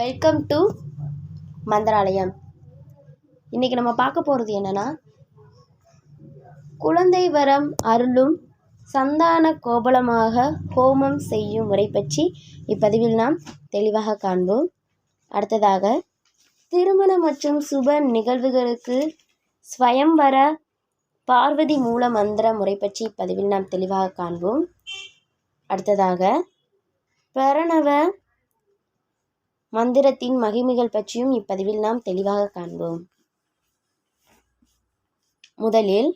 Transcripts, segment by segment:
Welcome to Mantralayam. இன்றைக்கி நம்ம பார்க்க போகிறது என்னென்னா குழந்தை வரம் அருளும் சந்தான கோபலமாக ஹோமம் செய்யும் முறை பற்றி இப்பதிவில் நாம் தெளிவாக காண்போம். அடுத்ததாக திருமண மற்றும் சுப நிகழ்வுகளுக்கு ஸ்வயம்வர பார்வதி மூல மந்திர முறை பற்றி இப்பதிவில் நாம் தெளிவாக காண்போம். அடுத்ததாக பிரணவ மந்திரத்தின் மகிமைகள் பற்றியும் இப்பதிவில் நாம் தெளிவாக காண்போம். முதலில்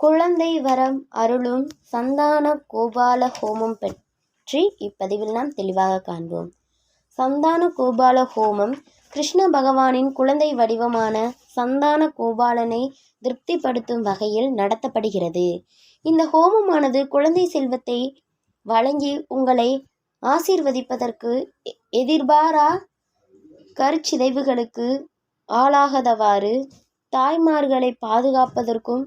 குழந்தை வரம் அருளும் சந்தான கோபால ஹோமம் பற்றி இப்பதிவில் நாம் தெளிவாக காண்போம். சந்தான கோபால ஹோமம் கிருஷ்ண பகவானின் குழந்தை வடிவமான சந்தான கோபாலனை திருப்திப்படுத்தும் வகையில் நடத்தப்படுகிறது. இந்த ஹோமமானது குழந்தை செல்வத்தை வழங்கி உங்களை ஆசீர்வதிப்பதற்கு எ- எதிர்பாரா கருச்சிதைவுகளுக்கு ஆளாகாதவாறு தாய்மார்களை பாதுகாப்பதற்கும்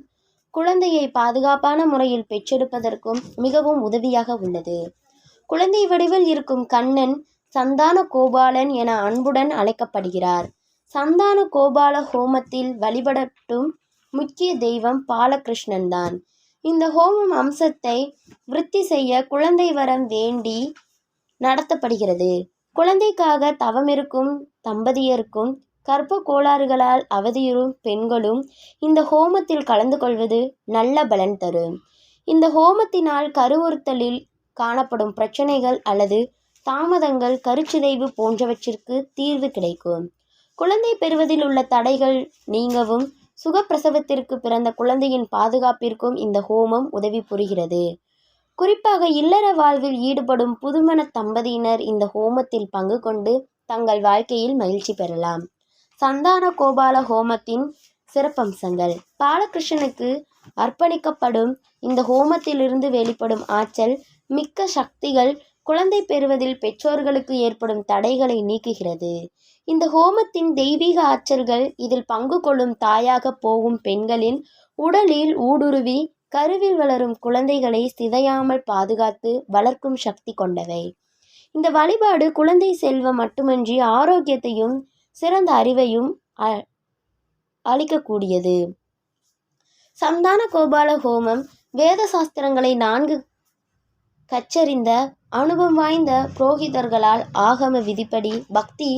குழந்தையை பாதுகாப்பான முறையில் பெற்றெடுப்பதற்கும் மிகவும் உதவியாக உள்ளது. குழந்தை வடிவில் இருக்கும் கண்ணன் சந்தான கோபாலன் என அன்புடன் அழைக்கப்படுகிறார். சந்தான கோபால ஹோமத்தில் வழிபடட்டும் முக்கிய தெய்வம் பாலகிருஷ்ணன் தான் இந்த ஹோமம் அம்சத்தை விருத்தி செய்ய குழந்தை வரம் வேண்டி நடத்தப்படுகிறது. குழந்தைக்காக தவமிருக்கும் தம்பதியருக்கும் கர்ப்ப கோளாறுகளால் அவதியுறும் பெண்களும் இந்த ஹோமத்தில் கலந்து கொள்வது நல்ல பலன் தரும். இந்த ஹோமத்தினால் கருவுறுத்தலில் காணப்படும் பிரச்சனைகள் அல்லது தாமதங்கள் கருச்சிதைவு போன்றவற்றிற்கு தீர்வு கிடைக்கும். குழந்தை பெறுவதில் உள்ள தடைகள் நீங்கவும் சுகப்பிரசவத்திற்கு பிறந்த குழந்தையின் பாதுகாப்பிற்கும் இந்த ஹோமம் உதவி புரிகிறது. குறிப்பாக இல்லற வாழ்வில் ஈடுபடும் புதுமண தம்பதியினர் இந்த ஹோமத்தில் பங்கு கொண்டு தங்கள் வாழ்க்கையில் மகிழ்ச்சி பெறலாம். சந்தான கோபால ஹோமத்தின் சிறப்பம்சங்கள். பாலகிருஷ்ணனுக்கு அர்ப்பணிக்கப்படும் இந்த ஹோமத்திலிருந்து வெளிப்படும் ஆற்றல் மிக்க சக்திகள் குழந்தை பெறுவதில் பெற்றோர்களுக்கு ஏற்படும் தடைகளை நீக்குகிறது. இந்த ஹோமத்தின் தெய்வீக ஆற்றல்கள் இதில் பங்கு கொள்ளும் தாயாக போகும் பெண்களின் உடலில் ஊடுருவி கருவில் வளரும் குழந்தைகளை சிதையாமல் பாதுகாத்து வளர்க்கும் சக்தி கொண்டவை. இந்த வழிபாடு குழந்தை செல்வம் மட்டுமின்றி ஆரோக்கியத்தையும் சிறந்த அறிவையும் அளிக்கக்கூடியது. சந்தான கோபால ஹோமம் வேத சாஸ்திரங்களை நான்கு கச்சறிந்த அனுபவம் வாய்ந்த புரோகிதர்களால் ஆகம விதிப்படி பக்தி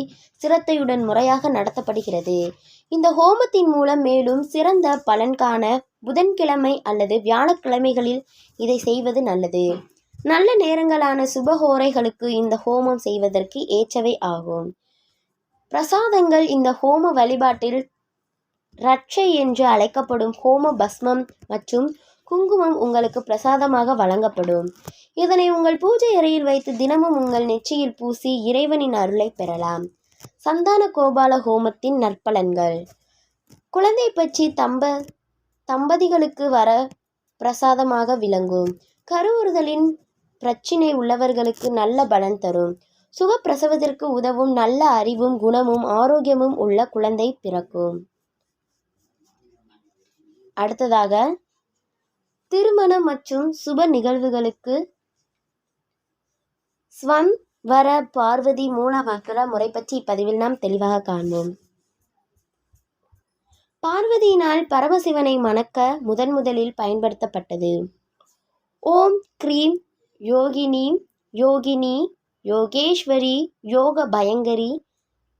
சிரத்தையுடன் முறையாக நடத்தப்படுகிறது. இந்த ஹோமத்தின் மூலம் மேலும் சிறந்த பலன் காண புதன்கிழமை அல்லது வியாழக்கிழமைகளில் இதை செய்வது நல்லது. நல்ல நேரங்களான சுபஹோரைகளுக்கு இந்த ஹோமம் செய்வதற்கு ஏற்றவை ஆகும். பிரசாதங்கள் இந்த ஹோம வழிபாட்டில் ரட்சை என்று அழைக்கப்படும் ஹோம பஸ்மம் மற்றும் குங்குமம் உங்களுக்கு பிரசாதமாக வழங்கப்படும். இதனை உங்கள் பூஜை அறையில் வைத்து தினமும் உங்கள் நெற்றியில் பூசி இறைவனின் அருளை பெறலாம். சந்தான கோபால ஹோமத்தின் நற்பலன்கள். குழந்தை பற்றி தம்ப தம்பதிகளுக்கு வர பிரசாதமாக விளங்கும். கருவுறுதலின் பிரச்சினை உள்ளவர்களுக்கு நல்ல பலன் தரும். சுகப்பிரசவத்திற்கு உதவும் நல்ல அறிவும் குணமும் ஆரோக்கியமும் உள்ள குழந்தை பிறக்கும். அடுத்ததாக திருமணம் மற்றும் சுப நிகழ்வுகளுக்கு ஸ்வம் வர பார்வதி மூலமாக்கிற முறை பற்றி இப்பதிவில் நாம் தெளிவாக காண்போம். பார்வதியினால் பரமசிவனை மணக்க முதன் முதலில் பயன்படுத்தப்பட்டது. ஓம் கிரீம் யோகினி யோகினி யோகேஸ்வரி யோக பயங்கரி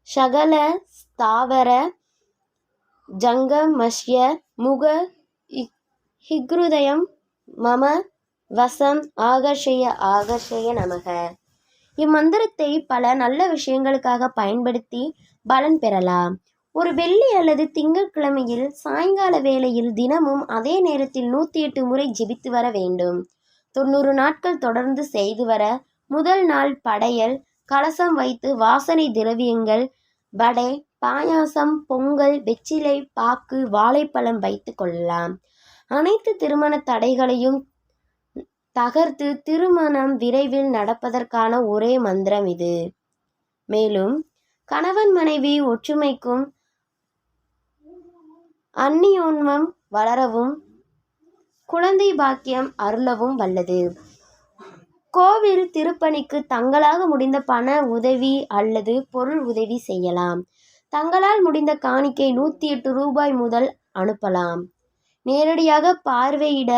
சகல ஸ்தாவர ஜங்கமஷ்ய முக ஹிக்ருதயம் மம வசம் ஆகர்ஷய ஆகர்ஷய நமக. இம்மந்திரத்தை பல நல்ல விஷயங்களுக்காக பயன்படுத்தி பலன் பெறலாம். ஒரு வெள்ளி அல்லது திங்கட்கிழமையில் சாயங்கால வேளையில் தினமும் அதே நேரத்தில் நூற்றி எட்டு முறை ஜெபித்து வர வேண்டும். தொண்ணூறு நாட்கள் தொடர்ந்து செய்து வர முதல் நாள் படையல் கலசம் வைத்து வாசனை திரவியங்கள் வடை பாயாசம் பொங்கல் வெற்றிலை பாக்கு வாழைப்பழம் வைத்து கொள்ளலாம். அனைத்து திருமண தடைகளையும் தகர்த்து திருமணம் விரைவில் நடப்பதற்கான ஒரே மந்திரம் இது. மேலும் கணவன் மனைவி ஒற்றுமைக்கும் அந்நியோன்மம் வளரவும் குழந்தை பாக்கியம் அருளவும் வல்லது. கோவில் திருப்பணிக்கு தங்களாக முடிந்த பண உதவி அல்லது பொருள் உதவி செய்யலாம். தங்களால் முடிந்த காணிக்கை நூற்றி எட்டு ரூபாய் முதல் அனுப்பலாம். நேரடியாக பார்வையிட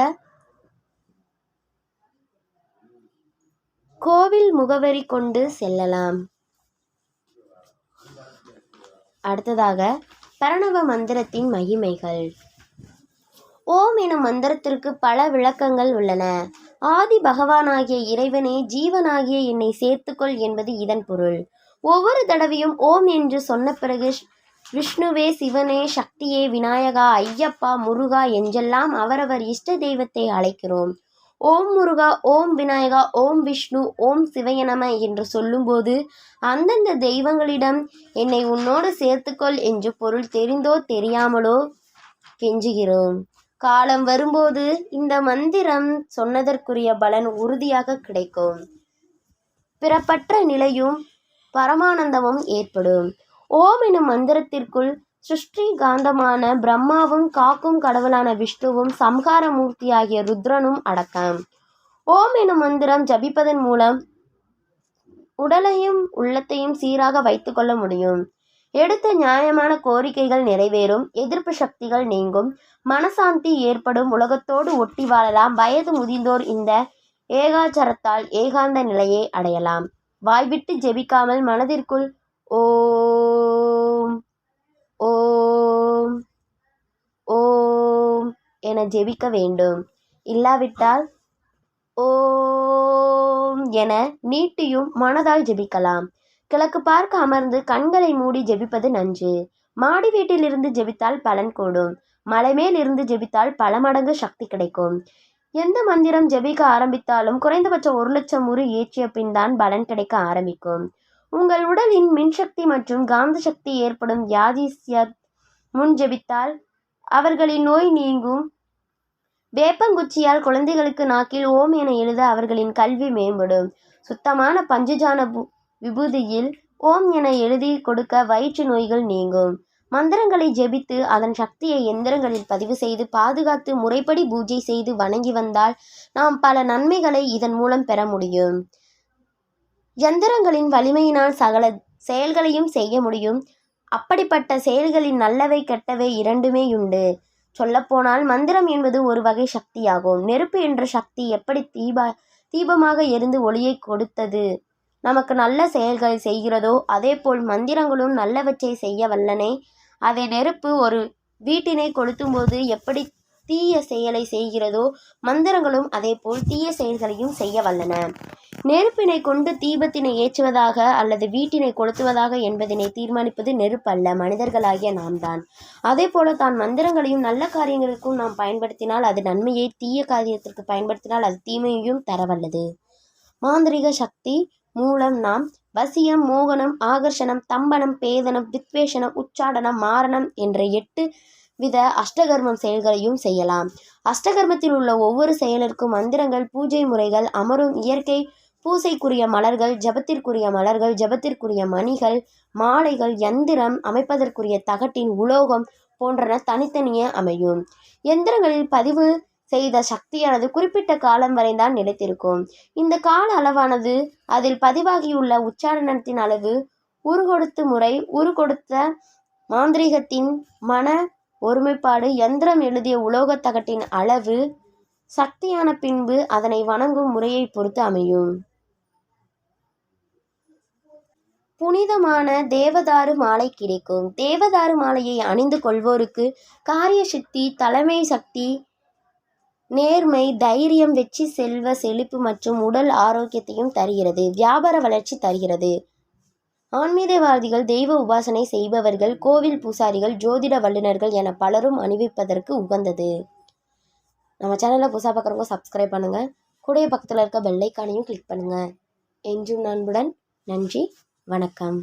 கோவில் முகவரி கொண்டு செல்லலாம். அடுத்ததாக பிரணவ மந்திரத்தின் மகிமைகள். ஓம் எனும் மந்திரத்திற்கு பல விளக்கங்கள் உள்ளன. ஆதி பகவானாகிய இறைவனே ஜீவனாகிய என்னை சேர்த்துக்கொள் என்பது இதன் பொருள். ஒவ்வொரு தடவையும் ஓம் என்று சொன்ன பிறகு விஷ்ணுவே சிவனே சக்தியே விநாயகா ஐயப்பா முருகா என்றெல்லாம் அவரவர் இஷ்ட தெய்வத்தை அழைக்கிறோம். ஓம் முருகா ஓம் விநாயகா ஓம் விஷ்ணு ஓம் சிவயனம என்று சொல்லும்போது அந்தந்த தெய்வங்களிடம் என்னை உன்னோடு சேர்த்துக்கொள் என்று பொருள் தெரிந்தோ தெரியாமலோ கெஞ்சுகிறோம். காலம் வரும்போது இந்த மந்திரம் சொன்னதற்குரிய பலன் உறுதியாக கிடைக்கும். பிறப்பற்ற நிலையும் பரமானந்தமும் ஏற்படும். ஓம் எனும் மந்திரத்திற்குள் சிருஷ்டி காந்தமான பிரம்மாவும் காக்கும் கடவுளான விஷ்ணுவும் சம்ஹார மூர்த்தியாகிய ருத்ரனும் அடக்கம். ஓம் எனும் மந்திரம் ஜபிப்பதன் மூலம் உடலையும் உள்ளத்தையும் சீராக வைத்துக்கொள்ள முடியும். எடுத்த நியாயமான கோரிக்கைகள் நிறைவேறும் எதிர்ப்பு சக்திகள் நீங்கும் மனசாந்தி ஏற்படும் உலகத்தோடு ஒட்டி வாழலாம் வயது முதிந்தோர் இந்த ஏகாச்சரத்தால் ஏகாந்த நிலையை அடையலாம். வாய்விட்டு ஜெபிக்காமல் மனதிற்குள் ஓ ஓம் ஓம் என ஜெபிக்க வேண்டும். இல்லாவிட்டால் ஓம் என நீட்டியும் மனதால் ஜெபிக்கலாம். கிழக்கு பார்க்க அமர்ந்து கண்களை மூடி ஜெபிப்பது நன்று. மாடி வீட்டிலிருந்து ஜெபித்தால் பலன் கூடும். மலைமேல் இருந்து ஜெபித்தால் பல மடங்கு சக்தி கிடைக்கும். எந்த மந்திரம் ஜெபிக்க ஆரம்பித்தாலும் குறைந்தபட்சம் ஒரு லட்சம் முறை ஏற்றிய பின் தான் பலன் கிடைக்க ஆரம்பிக்கும். உங்கள் உடலின் மின்சக்தி மற்றும் காந்த சக்தி ஏற்படும் வியாதிஸ்யர் முன் ஜெபித்தால் அவர்களின் நோய் நீங்கும். வேப்பங்குச்சியால் குழந்தைகளுக்கு நாக்கில் ஓம் என எழுத அவர்களின் கல்வி மேம்படும். சுத்தமான பஞ்சஜான பு- விபூதியில் ஓம் என எழுதி கொடுக்க வயிற்று நோய்கள் நீங்கும். மந்திரங்களை ஜெபித்து அதன் சக்தியை எந்திரங்களில் பதிவு செய்து பாதுகாத்து முறைப்படி பூஜை செய்து வணங்கி வந்தால் நாம் பல நன்மைகளை இதன் மூலம் பெற முடியும். எந்திரங்களின் வலிமையினால் சகல செயல்களையும் செய்ய முடியும். அப்படிப்பட்ட செயல்களின் நல்லவை கெட்டவை இரண்டுமே உண்டு. சொல்லப்போனால் மந்திரம் என்பது ஒரு வகை சக்தியாகும். நெருப்பு என்ற சக்தி எப்படி தீபா தீபமாக எரிந்து ஒளியை கொடுத்தது? நமக்கு நல்ல செயல்களை செய்கிறதோ அதேபோல் மந்திரங்களும் நல்லவற்றை செய்ய வல்லனே. அதை நெருப்பு ஒரு வீட்டினை கொளுத்தும்போது எப்படி தீய செயலை செய்கிறதோ மந்திரங்களும் அதேபோல் தீய செயல்களையும் செய்ய வல்லன. நெருப்பினை கொண்டு தீபத்தினை ஏற்றுவதாக அல்லது வீட்டினை கொளுத்துவதாக என்பதனை தீர்மானிப்பது நெருப்பல்ல. மனிதர்களாகிய நாம் தான் அதே போல தான் மந்திரங்களையும் நல்ல காரியங்களுக்கும் நாம் பயன்படுத்தினால் அது நன்மையை தீய காரியத்திற்கு பயன்படுத்தினால் அது தீமையையும் தரவல்லது. மாந்திரிக சக்தி மூலம் நாம் வசியம் மோகனம் ஆகர்ஷணம் தம்பனம் பேதனம் வித்வேஷனம் உச்சாடனம் மாரணம் என்ற எட்டு வித அஷ்டகர்மம் செயல்களையும் செய்யலாம். அஷ்டகர்மத்தில் உள்ள ஒவ்வொரு செயலிற்கும் மந்திரங்கள் பூஜை முறைகள் அமரும் இயற்கை பூசைக்குரிய மலர்கள் ஜபத்திற்குரிய மலர்கள் ஜபத்திற்குரிய மணிகள் மாலைகள் யந்திரம் அமைப்பதற்குரிய தகட்டின் உலோகம் போன்றன தனித்தனியே அமையும். எந்திரங்களில் பதிவு செய்த சக்தியானது குறிப்பிட்ட காலம் வரை தான் நிலைத்திருக்கும். இந்த கால அளவானது அதில் பதிவாகியுள்ள உச்சாரணத்தின் அளவு உருகொடுத்து முறை உருகொடுத்த மாந்திரீகத்தின் மன ஒருமைப்பாடு யந்திரம் எழுதிய உலோகத் தகட்டின் அளவு சக்தியான பின்பு அதனை வணங்கும் முறையை பொறுத்து அமையும். புனிதமான தேவதாரு மாலை கிடைக்கும். தேவதாரு மாலையை அணிந்து கொள்வோருக்கு காரிய சக்தி தலைமை சக்தி நேர்மை தைரியம் வெற்றி செல்வ செழிப்பு மற்றும் உடல் ஆரோக்கியத்தையும் தருகிறது. வியாபார வளர்ச்சி தருகிறது. ஆன்மீகவாதிகள் தெய்வ உபாசனை செய்பவர்கள் கோவில் பூசாரிகள் ஜோதிட வல்லுநர்கள் என பலரும் அணிவிப்பதற்கு உகந்தது. நம்ம சேனலில் புதுசாக பார்க்குறவங்க சப்ஸ்கிரைப் பண்ணுங்கள் கூடைய பக்கத்தில் இருக்க பெல்லைக்கானையும் கிளிக் பண்ணுங்கள் என்றும் நண்புடன் நன்றி. வணக்கம்.